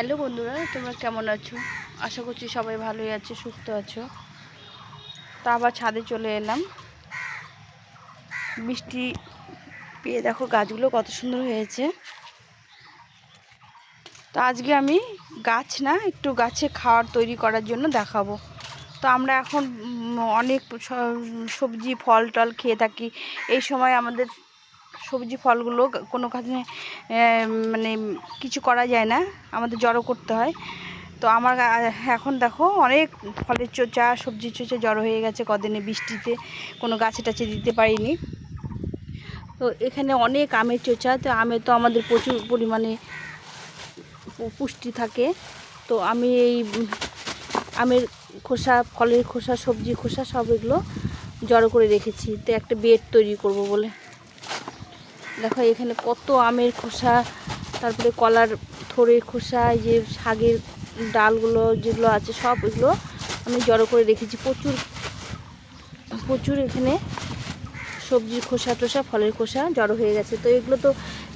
Hello বন্ধুরা, তোমরা কেমন আছো? আশা করছি সবাই ভালোই আছে, সুস্থ আছো। তা আবার ছাদে চলে এলাম। বৃষ্টি পেয়ে দেখো গাছগুলো কত সুন্দর হয়েছে। তো আজকে আমি গাছ না, একটু গাছে খাওয়ার তৈরি করার জন্য দেখাবো। তো আমরা এখন অনেক সবজি ফল টল খেয়ে থাকি। এই সময় আমাদের সবজি ফলগুলো কোনো কাজে মানে কিছু করা যায় না, আমাদের জড়ো করতে হয়। তো আমার এখন দেখো অনেক ফলের চোচা সবজি চোচা জড়ো হয়ে গেছে কদিনে বৃষ্টিতে, কোনো গাছে টাছে দিতে পারিনি। তো এখানে অনেক আমের চোচা, তো আমে তো আমাদের প্রচুর পরিমাণে পুষ্টি থাকে। তো আমি এই আমের খোসা, ফলের খোসা সবজি খোসা সব এগুলো জড়ো করে রেখেছি। তো একটা বেড তৈরি করব বলে। দেখো এখানে কত আমের খোসা, তারপরে কলার থোড়ের খোসা যে শাকের ডালগুলো যেগুলো আছে সব এগুলো আমি জড়ো করে রেখেছি। প্রচুর প্রচুর এখানে সবজির খোসা টোসা, ফলের খোসা জড়ো হয়ে গেছে। তো এগুলো তো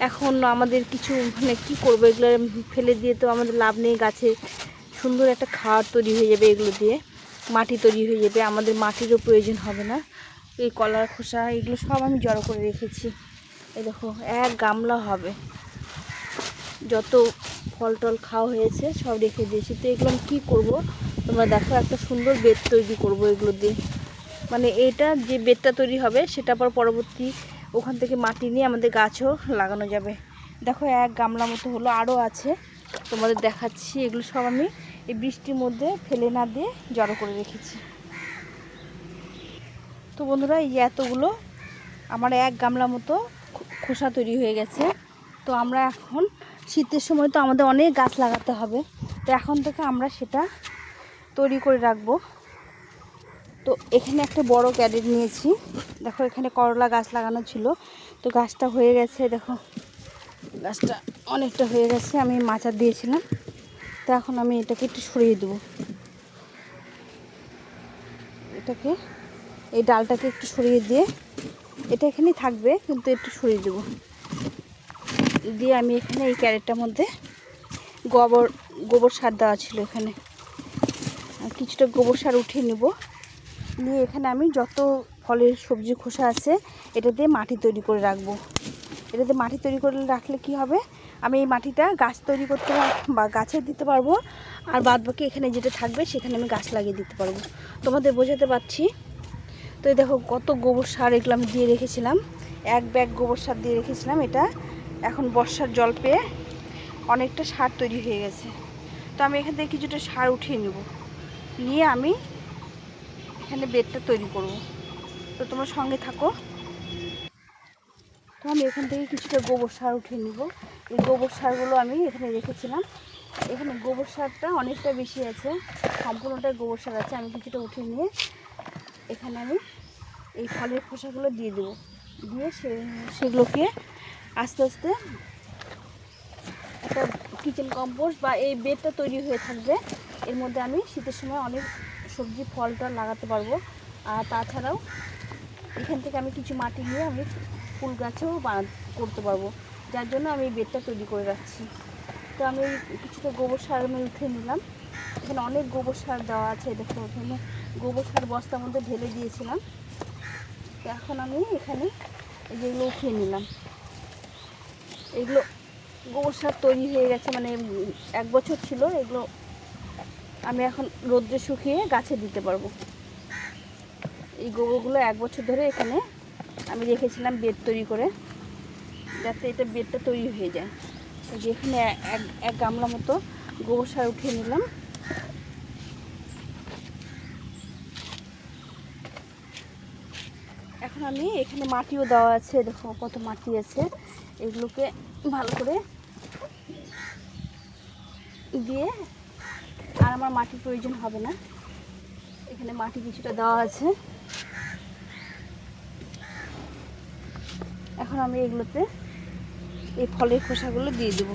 এখন আমাদের কিছু মানে কী করব? এগুলো ফেলে দিয়ে তো আমাদের লাভ নেই, গাছে সুন্দর একটা খাওয়ার তৈরি হয়ে যাবে এগুলো দিয়ে, মাটি তৈরি হয়ে যাবে, আমাদের মাটিরও প্রয়োজন হবে না। এই কলার খোসা, এগুলো সব আমি জড়ো করে রেখেছি। এই দেখো, এক গামলা হবে। যত ফল টল খাওয়া হয়েছে, সব রেখে দিয়েছি। তো এগুলো আমি কী করব? তোমরা দেখো, একটা সুন্দর বেড তৈরি করব এগুলো দিয়ে। মানে এটা যে বেডটা তৈরি হবে, সেটা পর পরবর্তী ওখান থেকে মাটি নিয়ে আমাদের গাছও লাগানো যাবে। দেখো, এক গামলা মতো হলো, আরও আছে। তোমাদের দেখাচ্ছি, এগুলো সব আমি এই বৃষ্টির মধ্যে ফেলে না দিয়ে জড়ো করে রেখেছি। তো বন্ধুরা, এই এতগুলো, আমার এক গামলা মতো খোসা তৈরি হয়ে গেছে। তো আমরা এখন শীতের সময় তো আমাদের অনেক গাছ লাগাতে হবে। তো এখন থেকে আমরা সেটা তৈরি করে রাখব। তো এখানে একটা বড় ক্যারেট নিয়েছি। দেখো, এখানে করলা গাছ লাগানো ছিল। তো গাছটা হয়ে গেছে, দেখো। গাছটা অনেকটা হয়ে গেছে, আমি মাচা দিয়েছিলাম। তো এখন আমি এটাকে একটু সরিয়ে দেবো। এটাকে, এই ডালটাকে একটু সরিয়ে দিয়ে এটা এখানেই থাকবে, কিন্তু একটু সরিয়ে দেবো। দিয়ে আমি এখানে এই ক্যারেটটার মধ্যে গোবর গোবর সার দেওয়া ছিল এখানে। কিছুটা গোবর সার উঠিয়ে নেব। নিয়ে এখানে আমি যত ফলের সবজি খোসা আছে, এটা দিয়ে মাটি তৈরি করে রাখব। এটাতে মাটি তৈরি করে রাখলে কি হবে? আমি এই মাটিটা গাছ তৈরি করতে বা গাছে দিতে পারব। আর বাদ বাকি এখানে যেটা থাকবে, সেখানে আমি গাছ লাগিয়ে দিতে পারব। তোমাদের বোঝাতে পারছি তো এই দেখো কত গোবর সার এগুলো দিয়ে রেখেছিলাম। এক ব্যাগ গোবর সার দিয়ে রেখেছিলাম এটা। এখন বর্ষার জল পেয়ে অনেকটা সার তৈরি হয়ে গেছে। তো আমি এখান থেকে কিছুটা সার উঠিয়ে নেব। নিয়ে আমি এখানে বেডটা তৈরি করব। তো তোমার সঙ্গে থাকো। তো আমি এখান থেকে কিছুটা গোবর সার উঠিয়ে নেব। এই গোবর সারগুলো আমি এখানে রেখেছিলাম। এখানে গোবর সারটা অনেকটা বেশি আছে। সম্পূর্ণটাই গোবর সার আছে। আমি কিছুটা উঠিয়ে নিয়ে এখানে আমি এই ফলের খোসাগুলো দিয়ে দেবো। দিয়ে সে সেগুলোকে আস্তে আস্তে একটা কিচেন কম্পোস্ট বা এই বেডটা তৈরি হয়ে থাকবে। এর মধ্যে আমি শীতের সময় অনেক সবজি ফল টল লাগাতে পারব। আর তাছাড়াও এখান থেকে আমি কিছু মাটি নিয়ে আমি ফুল গাছও বানা, করতে পারব। যার জন্য আমি এই বেডটা তৈরি করে রাখছি। তো আমি কিছুটা গোবর সার আমি উঠে নিলাম। এখানে অনেক গোবর সার দেওয়া আছে দেখো এখানে গোবর সার বস্তার মধ্যে ঢেলে দিয়েছিলাম। তো এখন আমি এখানে এই যেগুলো উঠিয়ে নিলাম। এগুলো গোবর সার তৈরি হয়ে গেছে মানে এক বছর ছিল, এগুলো আমি এখন রোদ্রে শুকিয়ে গাছে দিতে পারব। এই গোবরগুলো এক বছর ধরে এখানে আমি রেখেছিলাম বেড তৈরি করে, যাতে এটা বেডটা তৈরি হয়ে যায়। এই যে এখানে এক এক গামলা মতো গোবর সার উঠিয়ে নিলাম। আমি এখানে মাটিও দেওয়া আছে, দেখো কত মাটি আছে। এগুলোকে ভালো করে দিয়ে, আর আমার মাটির প্রয়োজন হবে না। এখানে মাটি কিছুটা দেওয়া আছে। এখন আমি এগুলোতে এই ফলের খোসাগুলো দিয়ে দেবো।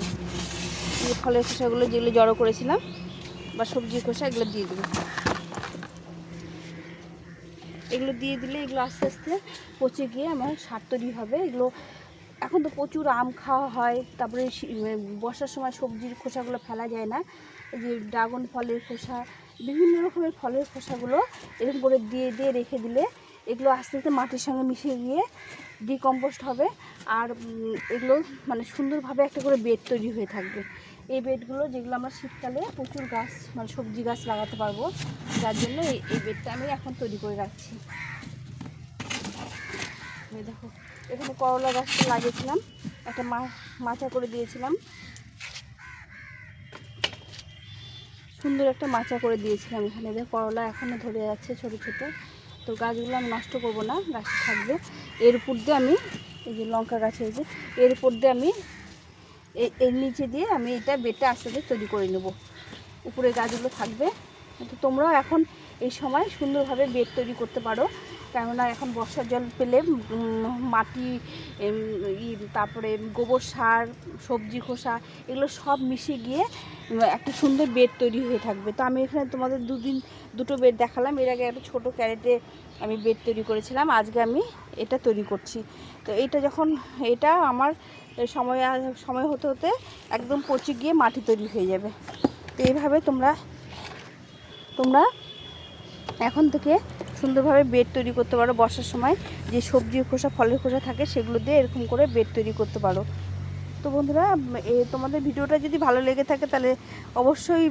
এই ফলের খোসাগুলো যেগুলো জড়ো করেছিলাম বা সবজির খোসা, এগুলো দিয়ে দেবো। এগুলো দিয়ে দিলে এগুলো আস্তে আস্তে পচে গিয়ে আমার সার তৈরি হবে। এগুলো এখন তো প্রচুর আম খাওয়া হয়, তারপরে বর্ষার সময় সবজির খোসাগুলো ফেলা যায় না। যে ড্রাগন ফলের খোসা, বিভিন্ন রকমের ফলের খোসাগুলো এরকম করে দিয়ে দিয়ে রেখে দিলে এগুলো আস্তে আস্তে মাটির সঙ্গে মিশে গিয়ে ডিকম্পোস্ট হবে। আর এগুলো মানে সুন্দরভাবে একটা করে বেড তৈরি হয়ে থাকবে। এই বেডগুলো যেগুলো আমরা শীতকালে প্রচুর গাছ মানে সবজি গাছ লাগাতে পারব, যার জন্য এই বেডটা আমি এখন তৈরি করে রাখছি। দেখো, এখানে করলা গাছটা লাগিয়েছিলাম, একটা মাচা করে দিয়েছিলাম। সুন্দর একটা মাচা করে দিয়েছিলাম এখানে। যে করলা এখনও ধরে যাচ্ছে ছোট ছোট। তো গাছগুলো আমি নষ্ট করব না, গাছ থাকবে। এর উপর দিয়ে আমি, এই যে লঙ্কা গাছ হয়েছে এর উপর দিয়ে আমি এর নিচে দিয়ে আমি এটা বেডটা আস্তে আস্তে তৈরি করে নেব। উপরে গাছগুলো থাকবে। তো তোমরাও এখন এই সময় সুন্দরভাবে বেড তৈরি করতে পারো। কেননা এখন বর্ষার জল পেলে মাটি তারপরে গোবর সার, সবজি খোসা, এগুলো সব মিশে গিয়ে একটা সুন্দর বেড তৈরি হয়ে থাকবে। তো আমি এখানে তোমাদের দুদিন, দুটো বেড দেখালাম। এর আগে একটা ছোটো ক্যারেটে আমি বেড তৈরি করেছিলাম। আজকে আমি এটা তৈরি করছি। তো এইটা যখন, এটা আমার সময় সময় হতে হতে একদম পচে গিয়ে মাটি তৈরি হয়ে যাবে। তো এইভাবে তোমরা তোমরা এখন থেকে সুন্দরভাবে বেড তৈরি করতে পারো বর্ষার সময়। যে সবজির খোসা, ফলের খোসা থাকে সেগুলো দিয়ে এরকম করে বেড তৈরি করতে পারো। তো বন্ধুরা এ তোমাদের ভিডিওটা যদি ভালো লেগে থাকে তাহলে অবশ্যই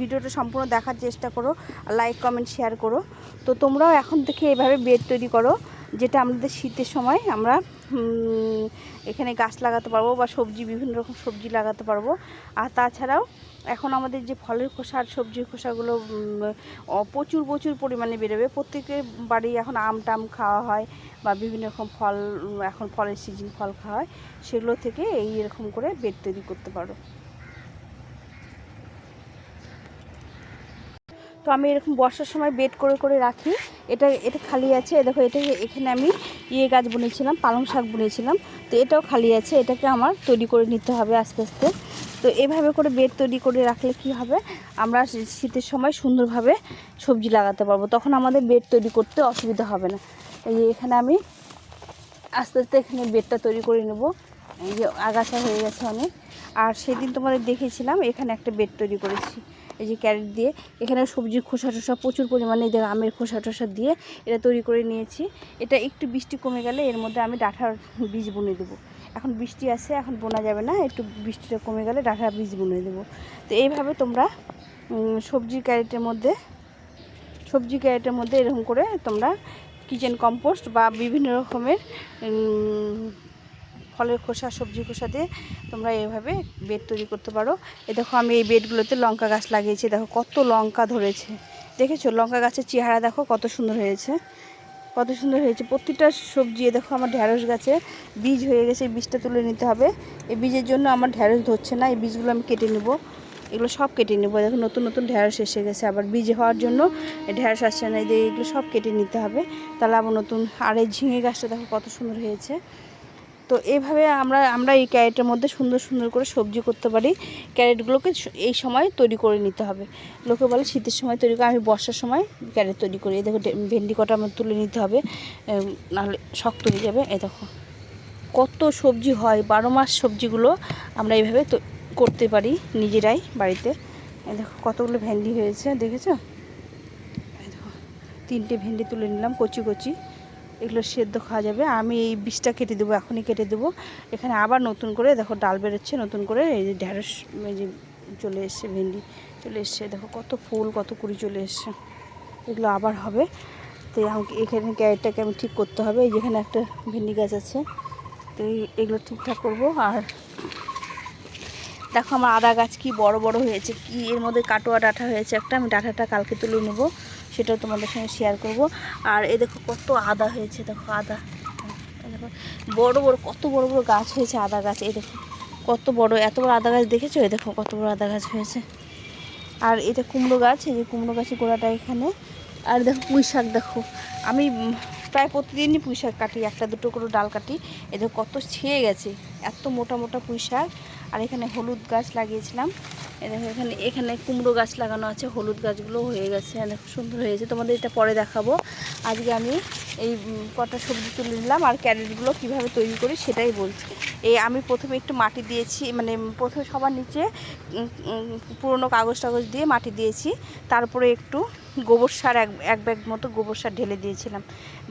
ভিডিওটা সম্পূর্ণ দেখার চেষ্টা করো, লাইক, কমেন্ট, শেয়ার করো। তো তোমরাও এখন থেকে এভাবে বেড তৈরি করো, যেটা আমাদের শীতের সময় আমরা এখানে গাছ লাগাতে পারব বা সবজি, বিভিন্ন রকম সবজি লাগাতে পারব। আর তাছাড়াও এখন আমাদের যে ফলের খোসা আর সবজির খোসাগুলো প্রচুর প্রচুর পরিমাণে বেরোবে। প্রত্যেকের বাড়ি এখন আম টাম খাওয়া হয় বা বিভিন্ন রকম ফল এখন ফলের সিজন ফল খাওয়া হয়, সেগুলো থেকে এই এরকম করে বেড তৈরি করতে পারো। তো আমি এরকম বর্ষার সময় বেড করে করে রাখি। এটা এটা খালি আছে। দেখো, এটা এখানে আমি ইয়ে গাছ বুনেছিলাম, পালং শাক বুনেছিলাম। তো এটাও খালি আছে। এটাকে আমার তৈরি করে নিতে হবে আস্তে আস্তে। তো এভাবে করে বেড তৈরি করে রাখলে কি হবে? আমরা শীতের সময় সুন্দরভাবে সবজি লাগাতে পারব। তখন আমাদের বেড তৈরি করতে অসুবিধা হবে না। এই এখানে আমি আস্তে আস্তে এখানে বেডটা তৈরি করে নেব। এই যে আগাছা হয়ে গেছে অনেক। আর সেদিন তোমাদের দেখিয়েছিলাম, এখানে একটা বেড তৈরি করেছি। এই যে ক্যারেট দিয়ে এখানে সবজির খোসা টোসা প্রচুর পরিমাণে যে আমের খোসা টোসা দিয়ে এটা তৈরি করে নিয়েছি। এটা একটু বৃষ্টি কমে গেলে এর মধ্যে আমি ডাঁঠার বীজ বুনে দেবো। এখন বৃষ্টি আছে এখন বোনা যাবে না একটু বৃষ্টিটা কমে গেলে ডাঁঠার বীজ বুনে দেবো। তো এইভাবে তোমরা উম, সবজির ক্যারেটের মধ্যে সবজি ক্যারেটের মধ্যে এরকম করে তোমরা কিচেন কম্পোস্ট বা বিভিন্ন রকমের ফলের খোসা সবজি খোসা দিয়ে তোমরা এইভাবে বেড তৈরি করতে পারো। এ দেখো আমি এই বেডগুলোতে লঙ্কা গাছ লাগিয়েছি, দেখো কত লঙ্কা ধরেছে। দেখেছ? লঙ্কা গাছের চেহারা দেখো কত সুন্দর হয়েছে। কত সুন্দর হয়েছে। প্রতিটা সবজি দেখো আমার ঢ্যাঁড়স গাছে বীজ হয়ে গেছে, এই বীজটা তুলে নিতে হবে। এই বীজের জন্য আমার ঢ্যাঁড়স ধরছে না, এই বীজগুলো আমি কেটে নেব। এগুলো সব কেটে নেব। দেখো নতুন নতুন ঢ্যাঁড়স এসে গেছে। আবার বীজ হওয়ার জন্য ঢ্যাঁড়স আসছে না, এই এগুলো সব কেটে নিতে হবে। তাহলে আবার নতুন আর এই ঝিঙে গাছটা দেখো কত সুন্দর হয়েছে। তো এইভাবে আমরা আমরা এই ক্যারেটের মধ্যে সুন্দর সুন্দর করে সবজি করতে পারি। ক্যারেটগুলোকে এই সময় তৈরি করে নিতে হবে। লোকে বলে শীতের সময় তৈরি করে, আমি বর্ষার সময় ক্যারেট তৈরি করি। দেখো ভেন্ডি কটা আমার তুলে নিতে হবে। নাহলে শক্ত হয়ে যাবে। এই দেখো, কত সবজি হয়, বারো মাস সবজিগুলো আমরা এইভাবে করতে পারি নিজেরাই বাড়িতে। দেখো, কতগুলো ভেন্ডি হয়েছে, দেখেছ? দেখো, তিনটে ভেন্ডি তুলে নিলাম কচি কচি। এগুলো সেদ্ধ খাওয়া যাবে। আমি এই বীজটা কেটে দেবো, এখনই কেটে দেবো। এখানে আবার নতুন করে দেখো ডাল বেরোচ্ছে, নতুন করে এই যে ঢ্যাঁড়স এই যে চলে এসছে, ভেন্ডি চলে এসছে। দেখো কত ফুল, কত কুড়ি চলে এসছে। এগুলো আবার হবে। তো আমাকে এখানে ক্যারেটটাকে আমি ঠিক করতে হবে। এই যেখানে একটা ভেন্ডি গাছ আছে, তো এগুলো ঠিকঠাক করব। আর দেখো আমার আদা গাছ কি বড় বড় হয়েছে, কি এর মধ্যে কাটোয়া ডাঁটা হয়েছে একটা, আমি ডাঁটাটা কালকে তুলে নেব। সেটাও তোমাদের সঙ্গে শেয়ার করব। আর এ দেখো কত আদা হয়েছে, দেখো আদা। দেখো, বড় বড়, কত বড় বড় গাছ হয়েছে আদা গাছ, এই দেখো। কত বড়, এত বড় আদা গাছ দেখেছ? এই দেখো কত বড় আদা গাছ হয়েছে। আর এটা কুমড়ো গাছ, এই যে কুমড়ো গাছের গোড়াটা এখানে। আর দেখো পুঁই শাক, দেখো। আমি প্রায় প্রতিদিনই পুঁই শাক কাটি, একটা দুটো করে ডাল কাটি। এ দেখো কত ছেয়ে গেছে, এত মোটা মোটা পুঁই শাক। আর এখানে হলুদ গাছ লাগিয়েছিলাম। এখানে এখানে কুমড়ো গাছ লাগানো আছে, হলুদ গাছগুলো হয়ে গেছে। দেখো, সুন্দর হয়েছে। তোমাদের এটা পরে দেখাবো। আজকে আমি এই কটা সবজি তুলে নিলাম আর ক্যারেটগুলো কীভাবে তৈরি করি সেটাই বলছি। এই আমি প্রথমে একটু মাটি দিয়েছি মানে প্রথমে সবার নিচে পুরোনো কাগজ টাগজ দিয়ে মাটি দিয়েছি। তারপরে একটু গোবর সার, এক এক ব্যাগ মতো গোবর সার ঢেলে দিয়েছিলাম।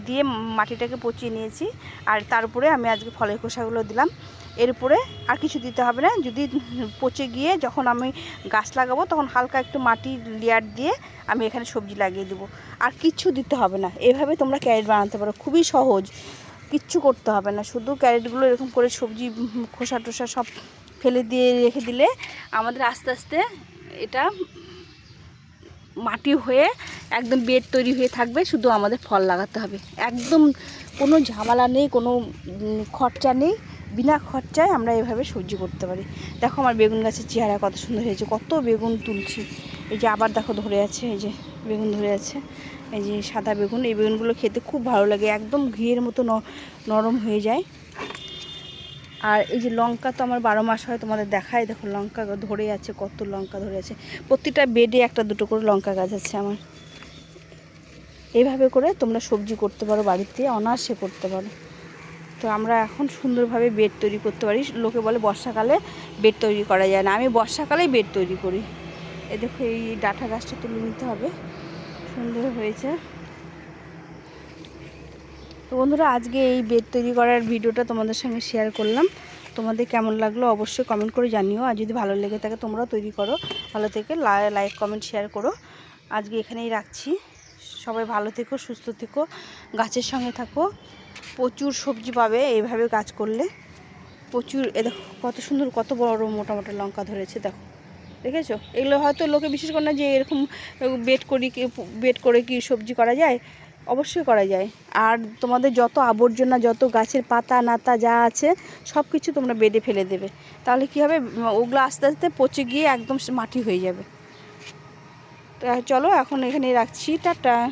দিয়ে মাটিটাকে পচিয়ে নিয়েছি। আর তারপরে আমি আজকে ফলের খোসাগুলো দিলাম। এরপরে আর কিছু দিতে হবে না। যদি পচে গিয়ে যখন আমি গাছ লাগাবো, তখন হালকা একটু মাটি লেয়ার দিয়ে আমি এখানে সবজি লাগিয়ে দেবো। আর কিচ্ছু দিতে হবে না। এভাবে তোমরা ক্যারেট বানাতে পারো। খুবই সহজ। কিচ্ছু করতে হবে না। শুধু ক্যারেটগুলো এরকম করে সবজি, খোসা টোসা সব ফেলে দিয়ে রেখে দিলে আমাদের আস্তে আস্তে এটা মাটি হয়ে একদম বেড তৈরি হয়ে থাকবে। শুধু আমাদের ফল লাগাতে হবে। একদম কোনো ঝামেলা নেই, কোনো খরচা নেই। বিনা খরচায় আমরা এভাবে সবজি করতে পারি। দেখো আমার বেগুন গাছের চেহারা কত সুন্দর হয়েছে, কত বেগুন তুলছি। এই যে আবার দেখো ধরে আছে, এই যে বেগুন ধরে আছে, এই যে সাদা বেগুন, এই বেগুনগুলো খেতে খুব ভালো লাগে, একদম ঘিয়ের মতো নরম হয়ে যায়। আর এই যে লঙ্কা তো আমার বারো মাস হয় তোমাদের দেখায়, দেখো লঙ্কা ধরে আছে, কত লঙ্কা ধরে আছে। প্রতিটা বেডে একটা দুটো করে লঙ্কা গাছ আছে আমার। এইভাবে করে তোমরা সবজি করতে পারো বাড়িতে, অনায়াসে করতে পারো। তো আমরা এখন সুন্দরভাবে বেড তৈরি করতে পারি। লোকে বলে বর্ষাকালে বেড তৈরি করা যায় না। আমি বর্ষাকালেই বেড তৈরি করি। এ দেখো, এই ডাঁটা গাছটা তুলে নিতে হবে। সুন্দর হয়েছে। তো বন্ধুরা, আজকে এই বেড তৈরি করার ভিডিওটা তোমাদের সঙ্গে শেয়ার করলাম। তোমাদের কেমন লাগল অবশ্যই কমেন্ট করে জানিও। আর যদি ভালো লেগে থাকে তোমরাও তৈরি করো। ভালো থেকে লাইক কমেন্ট শেয়ার করো। আজকে এখানেই রাখছি। সবাই ভালো থেকো, সুস্থ থেকো, গাছের সঙ্গে থাকো। প্রচুর সবজি পাবে, এইভাবে গাছ করলে। প্রচুর, এ দেখো, কত সুন্দর, কত বড় মোটা মোটা লঙ্কা ধরেছে, দেখো। দেখেছ? এগুলো হয়তো লোকে বিশেষ করে না যে এরকম বেড করি বেড করে কি সবজি করা যায়? অবশ্যই করা যায়। আর তোমাদের যত আবর্জনা, যত গাছের পাতা, নাতা যা আছে সব কিছু তোমরা বেডে ফেলে দেবে। তাহলে কি হবে? ওগুলো আস্তে আস্তে পচে গিয়ে একদম মাটি হয়ে যাবে। তো চলো, এখন এখানেই রাখছি। টাটা।